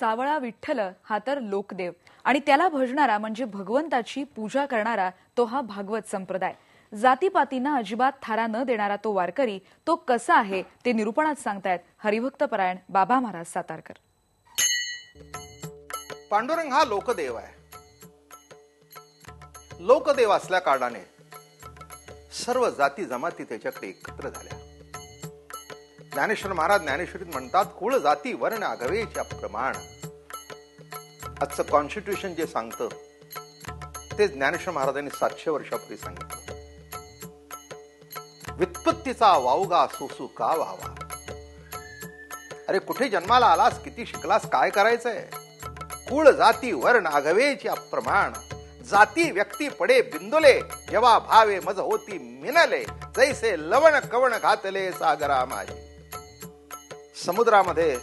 सावळा विठ्ठल हा तर लोकदेव. आणि त्याला भजणारा म्हणजे भगवंताची पूजा करणारा तो हा भागवत संप्रदाय. जातीपातींना अजिबात थारा न देणारा तो वारकरी तो कसा आहे ते निरूपणात सांगतायत हरिभक्त परायण बाबा महाराज सातारकर. पांडुरंग हा लोकदेव आहे. लोकदेव असल्या कारणाने सर्व जाती जमाती त्याच्याकडे एकत्र झाल्या. ज्ञानेश्वर महाराज ज्ञानेश्वरीत म्हणतात कुळ जाती वर्ण आघवेच्या प्रमाण. आजचं कॉन्स्टिट्यूशन जे सांगतं ते ज्ञानेश्वर महाराजांनी सातशे वर्षापूर्वी सांगितलं. व्युत्पत्तीचा वावगा सुसू का व्हावा? अरे कुठे जन्माला आलास किती शिकलास काय करायचंय? कुळ जाती वर्ण आघवेच्या प्रमाण जाती व्यक्ती पडे बिंदुले जेव्हा भावे मज होती मिनले. जैसे लवण कवण घातले सागरा माझी समुद्रामध्ये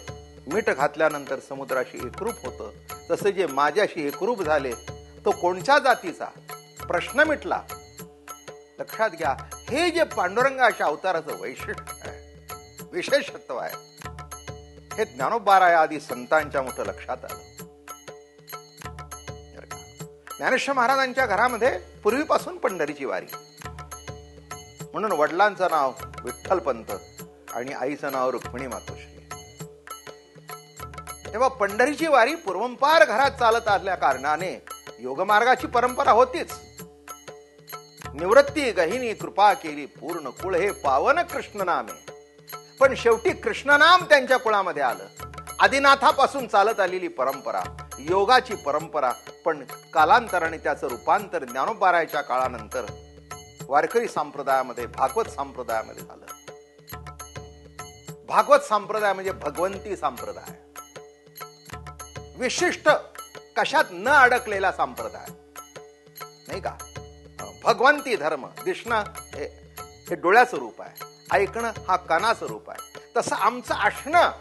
मीठ घातल्यानंतर समुद्राशी एकरूप होतं. तसे जे माझ्याशी एकरूप झाले तो कोणत्या जातीचा? प्रश्न मिटला. लक्षात घ्या हे जे पांडुरंगाच्या अवताराचं वैशिष्ट्य आहे विशेषत्व आहे. हे ज्ञानोबाराया आधी संतांच्या मोठं लक्षात आलं. ज्ञानेश्वर महाराजांच्या घरामध्ये पूर्वीपासून पंढरीची वारी. म्हणून वडिलांचं नाव विठ्ठलपंत आणि आईचं नाव रुक्मिणी मातोश्री. तेव्हा पंढरीची वारी पूर्वंपार घरात चालत असल्या कारणाने योगमार्गाची परंपरा होतीच. निवृत्ती गहिनी कृपा केली पूर्ण कुळ हे पावन कृष्ण नामे पण शेवटी कृष्णनाम त्यांच्या कुळामध्ये आलं. आदिनाथापासून चालत आलेली परंपरा योगाची परंपरा पण कालांतराने त्याचं रूपांतर ज्ञानोबारायच्या काळानंतर वारकरी संप्रदायामध्ये भागवत संप्रदायामध्ये झालं. भागवत संप्रदाय म्हणजे भगवंती संप्रदाय. विशिष्ट कशात न अडकलेला संप्रदाय. नाही का? भगवंती धर्म दिसणं हे हे डोळ्याचं रूप आहे. ऐकणं हा कानाचं रूप आहे. तसं आमचं असणं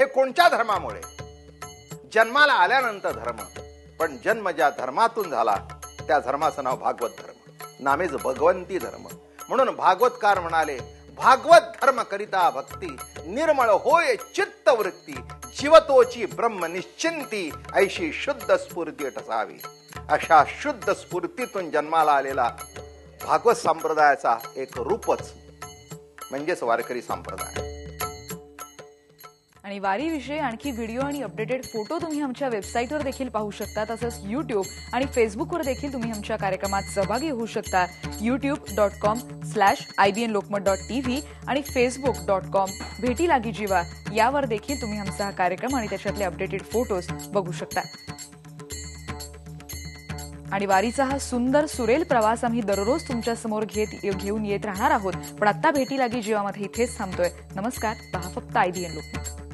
हे कोणत्या धर्मामुळे? जन्माला आल्यानंतर धर्म. पण जन्म ज्या धर्मातून झाला त्या धर्माचं नाव भागवत धर्म. नामेच भगवंती धर्म. म्हणून भागवतकार म्हणाले भागवत धर्म करिता भक्ती निर्मळ होय चित्तवृत्ती शिवतोची ब्रह्म निश्चिंती ऐशी शुद्ध स्फूर्ती ठसावी. अशा शुद्ध स्फूर्तीतून जन्माला आलेला भागवत संप्रदायाचा एक रूपच म्हणजेच वारकरी संप्रदाय. आणि वारीविषयी आणखी व्हिडिओ आणि अपडेटेड फोटो तुम्ही आमच्या वेबसाईटवर देखील पाहू शकता तसंच युट्यूब आणि फेसबुकवर देखील तुम्ही आमच्या कार्यक्रमात सहभागी होऊ शकता. YouTube dot com slash I B N Lokmat dot T V आणि फेसबुक डॉट कॉम भेटी लागी जीवा. यावर देखील तुम्ही आमचा हा कार्यक्रम आणि त्याच्यातले अपडेटेड फोटोज बघू शकता. आणि वारीचा हा सुंदर सुरेल प्रवास आम्ही दररोज तुमच्यासमोर घेत घेऊन येत राहणार आहोत. पण आता भेटी लागी जीवामध्ये इथेच थांबतोय. नमस्कार पहा फक्त आयबीएन लोकमत